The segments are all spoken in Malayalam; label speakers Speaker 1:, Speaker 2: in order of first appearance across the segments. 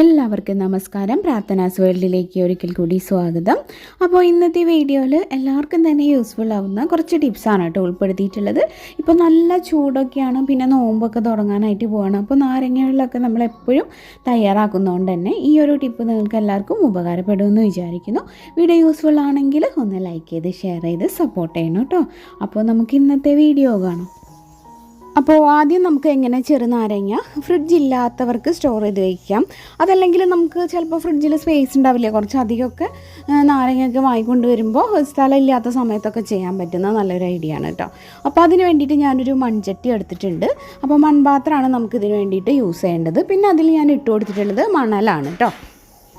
Speaker 1: എല്ലാവർക്കും നമസ്കാരം. പ്രാർത്ഥനാസ് വേൾഡിലേക്ക് ഒരിക്കൽ കൂടി സ്വാഗതം. അപ്പോൾ ഇന്നത്തെ വീഡിയോയിൽ എല്ലാവർക്കും തന്നെ യൂസ്ഫുൾ ആവുന്ന കുറച്ച് ടിപ്സാണ് കേട്ടോ ഉൾപ്പെടുത്തിയിട്ടുള്ളത്. ഇപ്പോൾ നല്ല ചൂടൊക്കെയാണ് പിന്നെ നോമ്പൊക്കെ തുടങ്ങാനായിട്ട് പോവാണ്. അപ്പോൾ നാരങ്ങകളിലൊക്കെ നമ്മൾ എപ്പോഴും തയ്യാറാക്കുന്നതുകൊണ്ട് തന്നെ ഈ ഒരു ടിപ്പ് നിങ്ങൾക്ക് എല്ലാവർക്കും ഉപകാരപ്പെടുമെന്ന് വിചാരിക്കുന്നു. വീഡിയോ യൂസ്ഫുൾ ആണെങ്കിൽ ഒന്ന് ലൈക്ക് ചെയ്ത് ഷെയർ ചെയ്ത് സപ്പോർട്ട് ചെയ്യണം കേട്ടോ. അപ്പോൾ നമുക്ക് ഇന്നത്തെ വീഡിയോ കാണാം. അപ്പോൾ ആദ്യം നമുക്ക് എങ്ങനെ ചെറുനാരങ്ങ ഫ്രിഡ്ജ് ഇല്ലാത്തവർക്ക് സ്റ്റോർ ചെയ്ത് വയ്ക്കാം അതല്ലെങ്കിൽ നമുക്ക് ചിലപ്പോൾ ഫ്രിഡ്ജിൽ സ്പേസ് ഉണ്ടാവില്ല? കുറച്ച് അധികമൊക്കെ നാരങ്ങയൊക്കെ വാങ്ങിക്കൊണ്ട് വരുമ്പോൾ സ്ഥലം ഇല്ലാത്ത സമയത്തൊക്കെ ചെയ്യാൻ പറ്റുന്ന നല്ലൊരു ഐഡിയ ആണ് കേട്ടോ അപ്പോൾ അതിന് വേണ്ടിയിട്ട് ഞാനൊരു മൺചട്ടി എടുത്തിട്ടുണ്ട്. അപ്പോൾ മൺപാത്രമാണ് നമുക്കിതിന് വേണ്ടിയിട്ട് യൂസ് ചെയ്യേണ്ടത്. പിന്നെ അതിൽ ഞാൻ ഇട്ട് കൊടുത്തിട്ടുള്ളത് മണലാണ് കേട്ടോ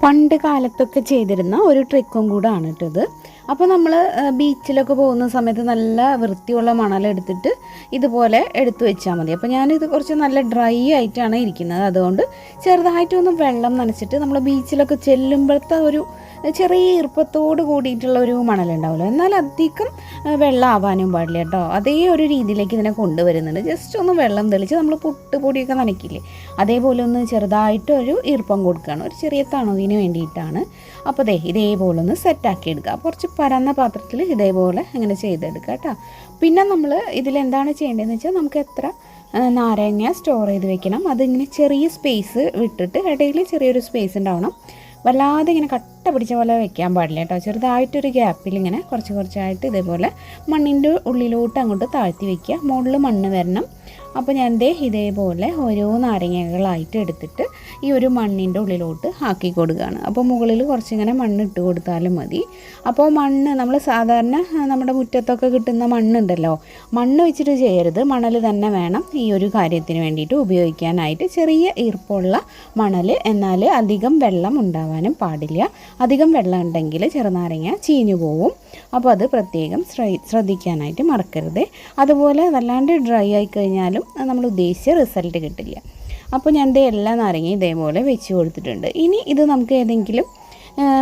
Speaker 1: പണ്ട് കാലത്തൊക്കെ ചെയ്തിരുന്ന ഒരു ട്രിക്കും കൂടാണ് ആണ് കേട്ടോ ഇത് അപ്പോൾ നമ്മൾ ബീച്ചിലൊക്കെ പോകുന്ന സമയത്ത് നല്ല വൃത്തിയുള്ള മണലെടുത്തിട്ട് ഇതുപോലെ എടുത്തു വെച്ചാൽ മതി. അപ്പോൾ ഞാനിത് കുറച്ച് നല്ല ഡ്രൈ ആയിട്ടാണ് ഇരിക്കുന്നത്. അതുകൊണ്ട് ചെറുതായിട്ടൊന്ന് വെള്ളം നനച്ചിട്ട് നമ്മൾ ബീച്ചിലൊക്കെ ചെല്ലുമ്പോഴത്തെ ഒരു ചെറിയ ഈർപ്പത്തോട് കൂടിയിട്ടുള്ള ഒരു മണലുണ്ടാവുമല്ലോ എന്നാൽ അധികം വെള്ളം ആവാനും പാടില്ല കേട്ടോ. അതേ ഒരു രീതിയിലേക്ക് ഇതിനെ കൊണ്ടുവരുന്നുണ്ട്. ജസ്റ്റ് ഒന്ന് വെള്ളം തെളിച്ച് നമ്മൾ പുട്ട് പൊടിയൊക്കെ നനയ്ക്കില്ലേ? അതേപോലെ ഒന്ന് ചെറുതായിട്ട് ഒരു ഈർപ്പം കൊടുക്കുകയാണ്. ഒരു ചെറിയ തണുവിന് വേണ്ടിയിട്ടാണ്. അപ്പോൾ ദേ ഇതേപോലെ ഒന്ന് സെറ്റാക്കി എടുക്കുക. കുറച്ച് പരന്ന പാത്രത്തിൽ ഇതേപോലെ അങ്ങനെ ചെയ്തെടുക്കുക കേട്ടോ. പിന്നെ നമ്മൾ ഇതിലെന്താണ് ചെയ്യേണ്ടതെന്ന് വെച്ചാൽ നമുക്ക് എത്ര നാരങ്ങ സ്റ്റോർ ചെയ്ത് വെക്കണം. അതിങ്ങനെ ചെറിയ സ്പേസ് വിട്ടിട്ട് ഇടയിൽ ചെറിയൊരു സ്പേസ് ഉണ്ടാവണം. വല്ലാതെ ഇങ്ങനെ കട്ട പിടിച്ച പോലെ വെക്കാൻ പാടില്ല കേട്ടോ. ചെറുതായിട്ടൊരു ഗ്യാപ്പിൽ ഇങ്ങനെ കുറച്ച് കുറച്ചായിട്ട് ഇതേപോലെ മണ്ണിന്റെ ഉള്ളിലോട്ട് അങ്ങോട്ട് താഴ്ത്തി വെക്കുക. മുകളിൽ മണ്ണ് വരണം. അപ്പോൾ ഞാൻ ദേ ഇതേപോലെ ഓരോ നാരങ്ങകളായിട്ട് എടുത്തിട്ട് ഈ ഒരു മണ്ണിന്റെ ഉള്ളിലോട്ട് ആക്കി കൊടുക്കുകയാണ്. അപ്പോൾ മുകളിൽ കുറച്ചിങ്ങനെ മണ്ണ് ഇട്ട് കൊടുത്താലും മതി. അപ്പോൾ മണ്ണ് നമ്മൾ സാധാരണ നമ്മുടെ മുറ്റത്തൊക്കെ കിട്ടുന്ന മണ്ണുണ്ടല്ലോ മണ്ണ് വെച്ചിട്ട് ചെയ്യരുത്. മണൽ തന്നെ വേണം ഈ ഒരു കാര്യത്തിന് വേണ്ടിയിട്ട് ഉപയോഗിക്കാനായിട്ട്. ചെറിയ ഈർപ്പുള്ള മണൽ എന്നാൽ അധികം വെള്ളം ഉണ്ടാവാനും പാടില്ല. അധികം വെള്ളം ഉണ്ടെങ്കിൽ ചെറുനാരങ്ങ ചീഞ്ഞു പോവും. അപ്പോൾ അത് പ്രത്യേകം ശ്രദ്ധ- ശ്രദ്ധിക്കാനായിട്ട് മറക്കരുത്. അതുപോലെ വല്ലാണ്ട് ഡ്രൈ ആയി കഴിഞ്ഞാലും നമ്മൾ ഉദ്ദേശിച്ച റിസൾട്ട് കിട്ടില്ല. അപ്പോൾ ഞാൻ ദേ എല്ലാ നാരങ്ങയും ഇതേപോലെ വെച്ച് കൊടുത്തിട്ടുണ്ട്. ഇനി ഇത് നമുക്ക് ഏതെങ്കിലും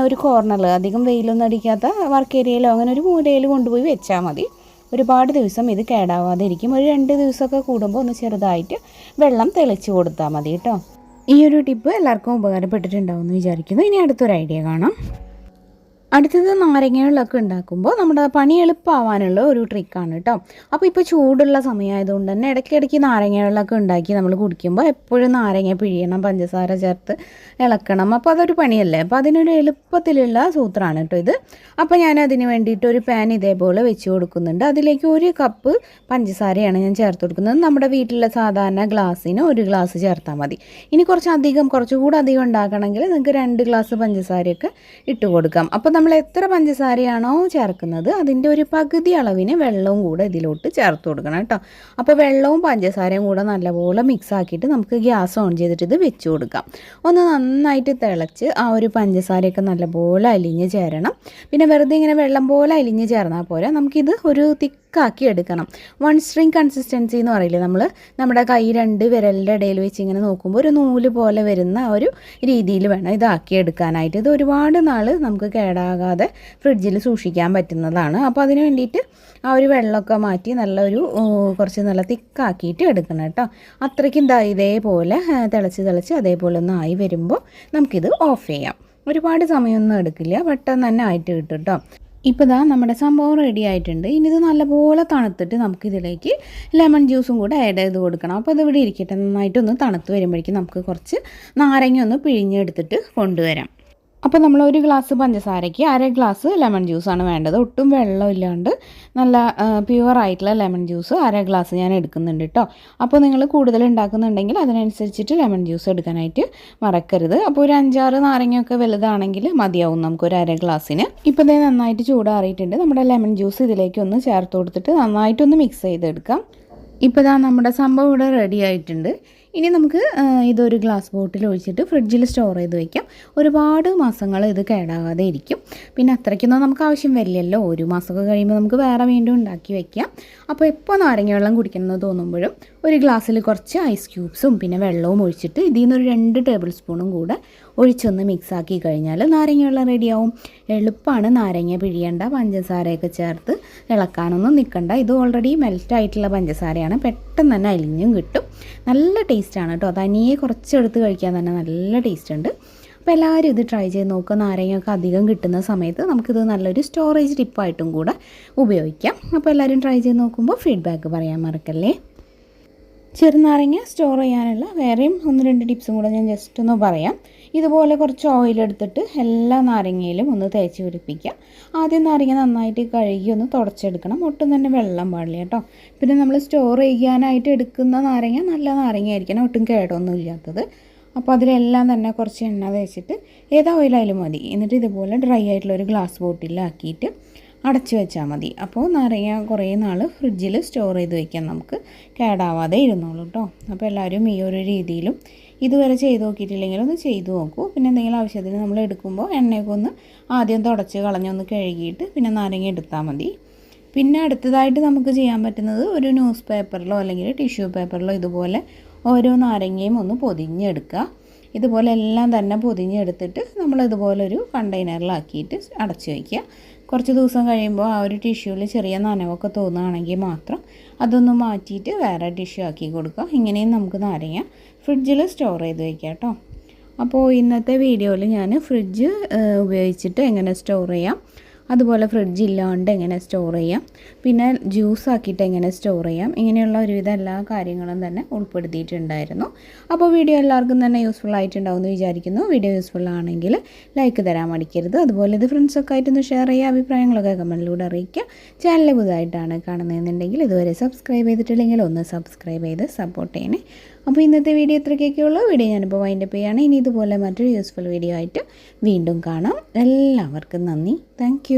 Speaker 1: ഒരു കോർണറിൽ അധികം വെയിലൊന്നും അടിക്കാത്ത വർക്ക് ഏരിയയിലോ അങ്ങനെ ഒരു മൂലയിൽ കൊണ്ടുപോയി വെച്ചാൽ മതി. ഒരുപാട് ദിവസം ഇത് കേടാവാതെ ഇരിക്കും ഒരു രണ്ട് ദിവസമൊക്കെ കൂടുമ്പോൾ ഒന്ന് ചെറുതായിട്ട് വെള്ളം തെളിച്ച് കൊടുത്താൽ മതി കേട്ടോ. ഈ ഒരു ടിപ്പ് എല്ലാവർക്കും ഉപകാരപ്പെട്ടിട്ടുണ്ടാവും എന്ന് വിചാരിക്കുന്നു. ഇനി അടുത്തൊരു ഐഡിയ കാണാം. അടുത്തത് നാരങ്ങകളിലൊക്കെ ഉണ്ടാക്കുമ്പോൾ നമ്മുടെ പണി എളുപ്പമാവാനുള്ള ഒരു ട്രിക്കാണ് കേട്ടോ അപ്പോൾ ഇപ്പോൾ ചൂടുള്ള സമയമായതുകൊണ്ട് തന്നെ ഇടയ്ക്കിടയ്ക്ക് നാരങ്ങകളിലൊക്കെ ഉണ്ടാക്കി നമ്മൾ കുടിക്കുമ്പോൾ എപ്പോഴും നാരങ്ങ പിഴിയണം പഞ്ചസാര ചേർത്ത് ഇളക്കണം. അപ്പോൾ അതൊരു പണിയല്ലേ? അപ്പോൾ അതിനൊരു എളുപ്പത്തിലുള്ള സൂത്രമാണ് കേട്ടോ ഇത്. അപ്പോൾ ഞാൻ അതിന് വേണ്ടിയിട്ട് ഒരു പാൻ ഇതേപോലെ വെച്ച് കൊടുക്കുന്നുണ്ട്. അതിലേക്ക് ഒരു കപ്പ് പഞ്ചസാരയാണ് ഞാൻ ചേർത്ത് കൊടുക്കുന്നത്. നമ്മുടെ വീട്ടിലെ സാധാരണ ഗ്ലാസ്സിന് ഒരു ഗ്ലാസ് ചേർത്താൽ മതി. ഇനി കുറച്ച് അധികം കുറച്ചുകൂടി അധികം ഉണ്ടാക്കണമെങ്കിൽ നിങ്ങൾക്ക് രണ്ട് ഗ്ലാസ് പഞ്ചസാരയൊക്കെ ഇട്ട് കൊടുക്കാം. അപ്പോൾ നമ്മൾ എത്ര പഞ്ചസാരയാണോ ചേർക്കുന്നത് അതിന്റെ ഒരു പകുതി അളവിന് വെള്ളവും കൂടെ ഇതിലോട്ട് ചേർത്ത് കൊടുക്കണം കേട്ടോ. അപ്പോൾ വെള്ളവും പഞ്ചസാരയും കൂടെ നല്ലപോലെ മിക്സ് ആക്കിയിട്ട് നമുക്ക് ഗ്യാസ് ഓൺ ചെയ്തിട്ട് ഇത് വെച്ച് കൊടുക്കാം. ഒന്ന് നന്നായിട്ട് തിളച്ച് ആ ഒരു പഞ്ചസാരയൊക്കെ നല്ലപോലെ അലിഞ്ഞ് ചേരണം. പിന്നെ വെറുതെ ഇങ്ങനെ വെള്ളം പോലെ അലിഞ്ഞ് ചേർന്നാൽ പോരാ. നമുക്കിത് ഒരു തിക്കാക്കി എടുക്കണം. വൺ സ്ട്രിങ് കൺസിസ്റ്റൻസി എന്ന് പറയില്ലേ നമ്മൾ നമ്മുടെ കൈ രണ്ട് വിരലിന്റെ ഇടയിൽ വെച്ച് ഇങ്ങനെ നോക്കുമ്പോൾ ഒരു നൂൽ പോലെ വരുന്ന ഒരു രീതിയിൽ വേണം ഇതാക്കി എടുക്കാനായിട്ട്. ഇത് ഒരുപാട് നാൾ നമുക്ക് കേടാകാതെ ഫ്രിഡ്ജിൽ സൂക്ഷിക്കാൻ പറ്റുന്നതാണ്. അപ്പോൾ അതിന് വേണ്ടിയിട്ട് ആ ഒരു വെള്ളമൊക്കെ മാറ്റി നല്ലൊരു കുറച്ച് നല്ല തിക്കാക്കിയിട്ട് എടുക്കണം കേട്ടോ. അത്രയ്ക്കും ഇതേപോലെ തിളച്ച് തിളച്ച് അതേപോലെ ഒന്ന് ആയി വരുമ്പോൾ നമുക്കിത് ഓഫ് ചെയ്യാം. ഒരുപാട് സമയമൊന്നും എടുക്കില്ല. പെട്ടെന്ന് തന്നെ ആയിട്ട് കിട്ടും കേട്ടോ. ഇപ്പോൾ ഇതാ നമ്മുടെ സംഭവം റെഡി ആയിട്ടുണ്ട്. ഇനി ഇത് നല്ലപോലെ തണുത്തിട്ട് നമുക്കിതിലേക്ക് ലെമൺ ജ്യൂസും കൂടെ ആഡ് ചെയ്ത് കൊടുക്കണം. അപ്പോൾ അത് ഇവിടെ ഇരിക്കട്ടെ. നന്നായിട്ടൊന്ന് തണുത്ത് വരുമ്പോഴേക്കും നമുക്ക് കുറച്ച് നാരങ്ങ ഒന്ന് പിഴിഞ്ഞെടുത്തിട്ട് കൊണ്ടുവരാം. അപ്പോൾ നമ്മൾ ഒരു ഗ്ലാസ് പഞ്ചസാരയ്ക്ക് അര ഗ്ലാസ് ലെമൺ ജ്യൂസാണ് വേണ്ടത്. ഒട്ടും വെള്ളം ഇല്ലാണ്ട് നല്ല പ്യുവർ ആയിട്ടുള്ള ലെമൺ ജ്യൂസ് അര ഗ്ലാസ് ഞാൻ എടുക്കുന്നുണ്ട് കേട്ടോ അപ്പോൾ നിങ്ങൾ കൂടുതൽ ഉണ്ടാക്കുന്നുണ്ടെങ്കിൽ അതിനനുസരിച്ചിട്ട് ലെമൺ ജ്യൂസ് എടുക്കാനായിട്ട് മറക്കരുത്. അപ്പോൾ ഒരു അഞ്ചാറ് നാരങ്ങയൊക്കെ വലുതാണെങ്കിൽ മതിയാവും നമുക്ക് ഒരു അര ഗ്ലാസ്സിന്. ഇപ്പോൾ ഇതേ നന്നായിട്ട് ചൂടാറിയിട്ടുണ്ട്. നമ്മുടെ ലെമൺ ജ്യൂസ് ഇതിലേക്ക് ഒന്ന് ചേർത്ത് കൊടുത്തിട്ട് നന്നായിട്ടൊന്ന് മിക്സ് ചെയ്തെടുക്കാം. ഇപ്പോൾ ഇതാ നമ്മുടെ സംഭവം ഇവിടെ റെഡി ആയിട്ടുണ്ട്. ഇനി നമുക്ക് ഇതൊരു ഗ്ലാസ് ബോട്ടിൽ ഒഴിച്ചിട്ട് ഫ്രിഡ്ജിൽ സ്റ്റോർ ചെയ്ത് വയ്ക്കാം ഒരുപാട് മാസങ്ങൾ ഇത് കേടാകാതെ ഇരിക്കും. പിന്നെ അത്രയ്ക്കൊന്നും നമുക്ക് ആവശ്യം വരില്ലല്ലോ. ഒരു മാസമൊക്കെ കഴിയുമ്പോൾ നമുക്ക് വേറെ വീണ്ടും ഉണ്ടാക്കി വയ്ക്കാം അപ്പോൾ എപ്പോൾ നാരങ്ങ വെള്ളം കുടിക്കണമെന്ന് തോന്നുമ്പോഴും ഒരു ഗ്ലാസ്സിൽ കുറച്ച് ഐസ് ക്യൂബ്സും പിന്നെ വെള്ളവും ഒഴിച്ചിട്ട് ഇതിൽ നിന്നൊരു രണ്ട് ടേബിൾ സ്പൂണും കൂടെ ഒഴിച്ചൊന്ന് മിക്സ് ആക്കി കഴിഞ്ഞാൽ നാരങ്ങ വെള്ളം റെഡിയാവും എളുപ്പമാണ് നാരങ്ങ പിഴിയേണ്ട പഞ്ചസാരയൊക്കെ ചേർത്ത് ഇളക്കാനൊന്നും നിൽക്കണ്ട. ഇത് ഓൾറെഡി മെൽറ്റ് ആയിട്ടുള്ള പഞ്ചസാരയാണ്. പെട്ടെന്ന് തന്നെ അലിഞ്ഞും കിട്ടും. നല്ല ടേസ്റ്റാണ് കേട്ടോ. തനിയെ കുറച്ചെടുത്ത് കഴിക്കാൻ തന്നെ നല്ല ടേസ്റ്റ് ഉണ്ട്. അപ്പോൾ എല്ലാവരും ഇത് ട്രൈ ചെയ്ത് നോക്കുക നാരങ്ങയൊക്കെ അധികം കിട്ടുന്ന സമയത്ത് നമുക്കിത് നല്ലൊരു സ്റ്റോറേജ് ടിപ്പായിട്ടും കൂടെ ഉപയോഗിക്കാം. അപ്പോൾ എല്ലാവരും ട്രൈ ചെയ്ത് നോക്കുമ്പോൾ ഫീഡ്ബാക്ക് പറയാൻ മറക്കല്ലേ? ചെറുനാരങ്ങ സ്റ്റോർ ചെയ്യാനുള്ള വേറെയും ഒന്ന് രണ്ട് ടിപ്സും കൂടെ ഞാൻ ജസ്റ്റ് ഒന്ന് പറയാം. ഇതുപോലെ കുറച്ച് ഓയിൽ എടുത്തിട്ട് എല്ലാ നാരങ്ങയിലും ഒന്ന് തേച്ച് പിടിപ്പിക്കുക. ആദ്യം നാരങ്ങ നന്നായിട്ട് കഴുകി ഒന്ന് തുടച്ചെടുക്കണം. ഒട്ടും തന്നെ വെള്ളം പാടില്ല കേട്ടോ. പിന്നെ നമ്മൾ സ്റ്റോർ ചെയ്യാനായിട്ട് എടുക്കുന്ന നാരങ്ങ നല്ല നാരങ്ങ ആയിരിക്കണം ഒട്ടും കേടൊന്നും ഇല്ലാത്തത്. അപ്പോൾ അതിലെല്ലാം തന്നെ കുറച്ച് എണ്ണ തേച്ചിട്ട് ഏതാ ഓയിലായാലും മതി. എന്നിട്ട് ഇതുപോലെ ഡ്രൈ ആയിട്ടുള്ള ഒരു ഗ്ലാസ് ബോട്ടിലാക്കിയിട്ട് അടച്ചു വെച്ചാൽ മതി. അപ്പോൾ നാരങ്ങ കുറേ നാൾ ഫ്രിഡ്ജിൽ സ്റ്റോർ ചെയ്ത് വയ്ക്കാം നമുക്ക് കേടാവാതെ ഇരുന്നോളൂ കേട്ടോ അപ്പോൾ എല്ലാവരും ഈ ഒരു രീതിയിലും ഇതുവരെ ചെയ്ത് നോക്കിയിട്ടില്ലെങ്കിൽ ഒന്ന് ചെയ്തു നോക്കൂ. പിന്നെ എന്തെങ്കിലും ആവശ്യത്തിന് നമ്മൾ എടുക്കുമ്പോൾ എണ്ണയൊക്കെ ഒന്ന് ആദ്യം തുടച്ച് കളഞ്ഞൊന്ന് കഴുകിയിട്ട് പിന്നെ നാരങ്ങ എടുത്താൽ മതി. പിന്നെ അടുത്തതായിട്ട് നമുക്ക് ചെയ്യാൻ പറ്റുന്നത് ഒരു ന്യൂസ് പേപ്പറിലോ അല്ലെങ്കിൽ ടിഷ്യൂ പേപ്പറിലോ ഇതുപോലെ ഓരോ നാരങ്ങയും ഒന്ന് പൊതിഞ്ഞെടുക്കുക. ഇതുപോലെ എല്ലാം തന്നെ പൊതിഞ്ഞെടുത്തിട്ട് നമ്മൾ ഇതുപോലൊരു കണ്ടെയ്നറിലാക്കിയിട്ട് അടച്ചു വയ്ക്കുക കുറച്ച് ദിവസം കഴിയുമ്പോൾ ആ ഒരു ടിഷ്യൂവിൽ ചെറിയ നനവൊക്കെ തോന്നുകയാണെങ്കിൽ മാത്രം അതൊന്ന് മാറ്റിയിട്ട് വേറെ ടിഷ്യൂ ആക്കി കൊടുക്കുക. ഇങ്ങനെയും നമുക്ക് നാരങ്ങ ഫ്രിഡ്ജിൽ സ്റ്റോർ ചെയ്ത് വയ്ക്കാം കേട്ടോ. അപ്പോൾ ഇന്നത്തെ വീഡിയോയിൽ ഞാൻ ഫ്രിഡ്ജ് ഉപയോഗിച്ചിട്ട് എങ്ങനെ സ്റ്റോർ ചെയ്യാം അതുപോലെ ഫ്രിഡ്ജ് ഇല്ലാണ്ട് എങ്ങനെ സ്റ്റോർ ചെയ്യാം? പിന്നെ ജ്യൂസ് ആക്കിയിട്ട് എങ്ങനെ സ്റ്റോർ ചെയ്യാം? ഇങ്ങനെയുള്ള ഒരുവിധ എല്ലാ കാര്യങ്ങളും തന്നെ ഉൾപ്പെടുത്തിയിട്ടുണ്ടായിരുന്നു. അപ്പോൾ വീഡിയോ എല്ലാവർക്കും തന്നെ യൂസ്ഫുൾ ആയിട്ടുണ്ടാവും എന്ന് വിചാരിക്കുന്നു. വീഡിയോ യൂസ്ഫുൾ ആണെങ്കിൽ ലൈക്ക് തരാൻ മടിക്കരുത്. അതുപോലെ ഇത് ഫ്രണ്ട്സൊക്കെ ആയിട്ടൊന്ന് ഷെയർ ചെയ്യുക അഭിപ്രായങ്ങളൊക്കെ കമന്റിലൂടെ അറിയിക്കുക. ചാനൽ പുതുതായിട്ടാണ് കാണുന്നതെന്നുണ്ടെങ്കിൽ ഇതുവരെ സബ്സ്ക്രൈബ് ചെയ്തിട്ടില്ലെങ്കിൽ ഒന്ന് സബ്സ്ക്രൈബ് ചെയ്ത് സപ്പോർട്ട് ചെയ്യണേ. അപ്പോൾ ഇന്നത്തെ വീഡിയോ ഇത്രയ്ക്കൊക്കെ ഉള്ളൂ. വീഡിയോ ഞാനിപ്പോൾ വൈൻഡപ്പ് ചെയ്യുകയാണ്. ഇനി ഇതുപോലെ മറ്റൊരു യൂസ്ഫുൾ വീഡിയോ ആയിട്ട് വീണ്ടും കാണാം. എല്ലാവർക്കും നന്ദി. താങ്ക്